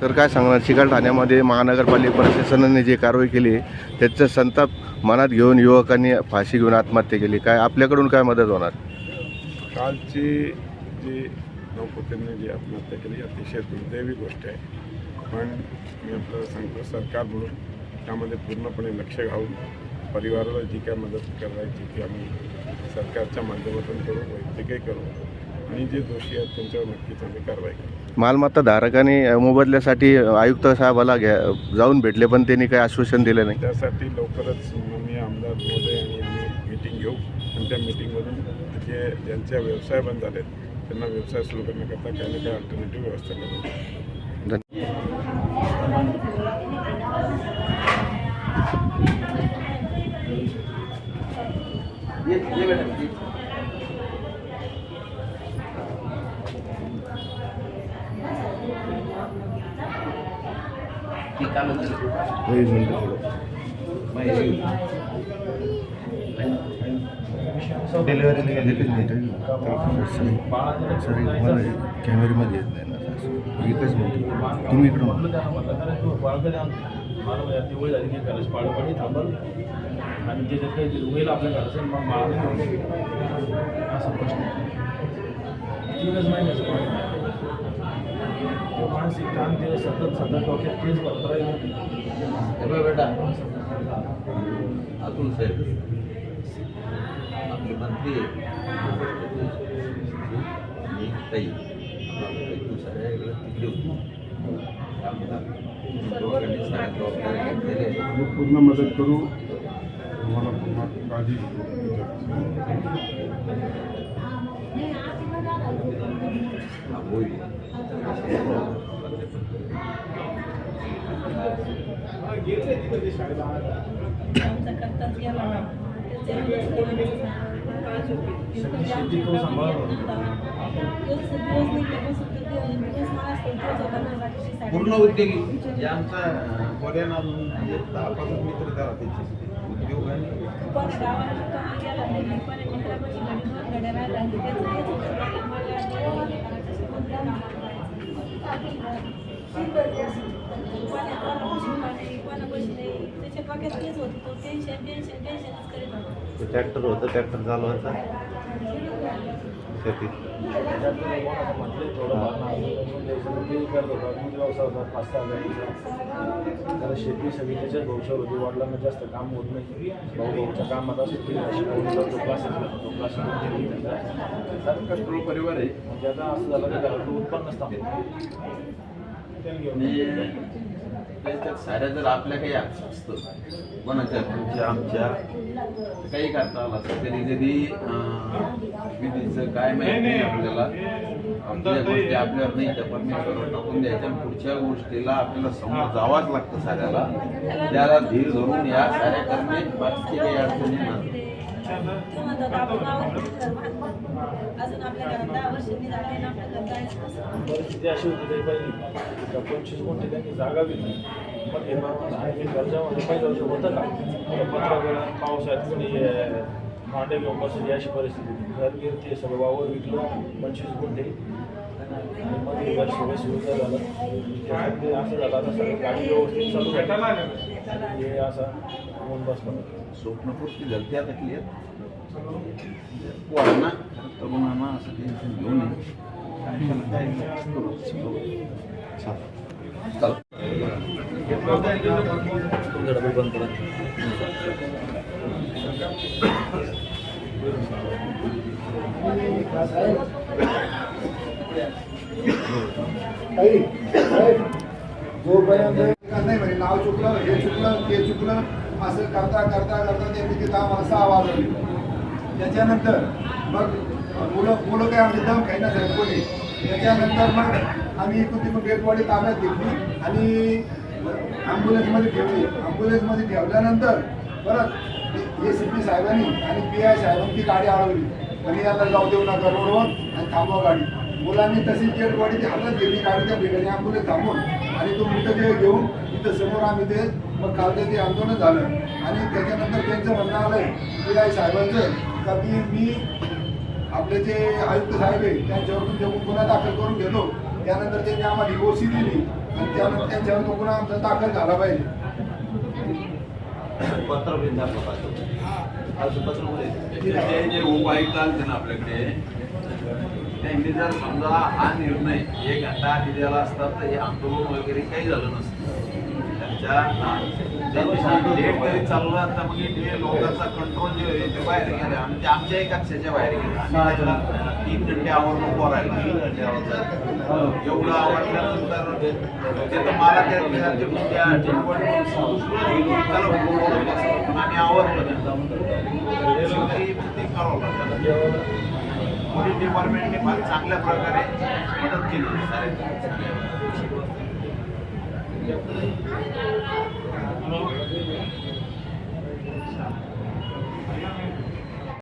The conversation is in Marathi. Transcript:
तर काय सांगणार चिकल ठाण्यामध्ये महानगरपालिका प्रशासनाने जे कारवाई केली त्याचं संताप मनात घेऊन युवकांनी फाशी घेऊन आत्महत्या केली. काय आपल्याकडून काय मदत होणार? कालची जी नौपतींनी जी आत्महत्या केली अतिशय दुर्दैवी गोष्ट आहे. पण मी आपल्याला सांगतो सरकार म्हणून त्यामध्ये पूर्णपणे लक्ष घालून परिवाराला जी काय मदत करायची ती आम्ही सरकारच्या माध्यमातून करू वैयक्तिकही करू. आणि जे दोषी आहेत त्यांच्यावर नक्कीच आम्ही कारवाई करू. मालमत्ता धारकांनी मोबदल्यासाठी आयुक्त साहेबाला घ्या जाऊन भेटले पण त्यांनी काही आश्वासन दिलं नाही. त्यासाठी लवकरच मी आमदार महोदय आणि आम्ही मिटिंग घेऊ. आणि त्या मिटिंगमधून जे ज्यांच्या व्यवसाय बंद झालेत त्यांना व्यवसाय सुरू करण्याकरता काही ना काही अल्टरनेटिव्ह व्यवस्था करू. डिलिव्हरी सर मला कॅमेऱ्यामध्ये येत नाही ना एकच मिनिट तुम्ही इकडून दिवाळी झाली की घराची पाळपाणी थांबल आणि त्याच्यात काही होईल आपल्या घराचं मग मला असा प्रश्न तीनच महिन्याचं तो मानसिक ताण ते सतत सतत डोक्यात तेच हे बघ बेटा अतुल साहेब आपले मंत्री ताई तू सगळ्या इकडे तिकडे होती पूर्ण मदत करू. तुम्हाला पूर्ण काळजी पूर्ण उद्योगी जे आमचा पर्याय म्हणजे दहा पासून मित्र करा त्याचे उद्योग आहे त्याच्या डोक्यात होतं होता ट्रॅक्टर होतं ट्रॅक्टर चालवायचा शेतीत. थोडं होता पाच शेती सगळी त्याच्याच भविष्यावर होती वडिलांना जास्त काम होत नाही भाऊच्या कामात असं ते परिवार आहे. म्हणजे आता असं झालं की घरातलं उत्पन्नच थांबलं त्याच्यात साऱ्या जर आपल्या काही असतं कोणाच्या तुमच्या आमच्या काही करता आलं असतं कधी कधी विधीचं काय माहिती नाही आपल्याला आपल्या गोष्टी आपल्यावर नाही त्या परमेश्वरावर टाकून द्यायच्या पुढच्या गोष्टीला आपल्याला समोर जावाच लागतं साऱ्याला. त्याला धीर धरून या साऱ्या करणे बाकी काही अडचणी नाही. म्हणतात आपण अजून आपल्या दहा वर्ष झाले ना परिस्थिती अशी होती तरी पहिली पंचवीस गुंठे त्यांनी जागा घेतली पण हे माणूस आणि मी गरजामध्ये पहिलं वर्ष होतं का? पंधरा वेळा पावसाळ्यात कोणी अं, भांडे घेऊन बसली अशी परिस्थिती. होती घर गिर ते सगळं वावर विकलं पंचवीस गुंठे आणि मग हे घर सगळं सुरू झालं. त्याच्यामध्ये असं झालं आता सगळं गाडी व्यवस्थित चालू झाली हे असं होऊन बसलं स्वप्नपूर्ती झाली आता क्लिअर पोरांना तरुणांना असं टेन्शन घेऊ नये चला नाही म्हणजे नाव चुकलं हे चुकलं ते चुकलं. असं करता करता करता ते किती तिथं आम्हाला आवाज आली. त्याच्यानंतर मग मुलं मुलं काय आमचे दम खाईना साहेब कोणी त्याच्यानंतर मग आम्ही इकडून तिकडून गेटवाडी ताब्यात घेतली आणि ॲम्ब्युलन्समध्ये ठेवली. ॲम्ब्युलन्समध्ये ठेवल्यानंतर परत ए सी पी साहेबांनी आणि पी आय साहेबांनी ती गाडी अडवली. आणि याला जाऊ देऊ नका रोडवर आणि थांबवा गाडी. मुलांनी तशी जेटवाडी ती हातात गेली गाडी त्या ठिकाणी ॲम्ब्युलन्स थांबून. आणि तो मृतदेह घेऊन इथं समोर आम्ही ते मग काल ते आंदोलन झालं. आणि त्याच्यानंतर त्यांचं म्हणणं आलं की आई साहेबांचं का की मी आपले जे आयुक्त साहेब आहे त्यांच्यावरून तुमच्याकडून गुन्हा दाखल करून घेतो त्यानंतर त्यांनी आम्हाला ओसी दिली आणि त्यानंतर त्यांच्यावर तो गुन्हा आमचा दाखल झाला पाहिजे. पत्र आज पत्र जे उपायुक्त आले ना आपल्याकडे त्यांनी जर समजा हा निर्णय एक घंटा आधी दिला असता तर हे आंदोलन वगैरे काही झालं नसतं. त्यांच्या त्यांची डेट तरी चालू असता मग हे लोकांचा कंट्रोल जे आहे ते बाहेर गेले. आणि ते आमच्याही कक्षाच्या बाहेर गेले. आणि त्याला तीन घंटे बोलायला एवढं आवडल्यानंतर ते तर मला त्या त्या- त्या टेम्पोवर चला भाऊ, बोलू बसा. पण आम्ही आवडलं शेवटी ते करावं लागलं पोलीस डिपार्टमेंटने फार चांगल्या प्रकारे मदत केली.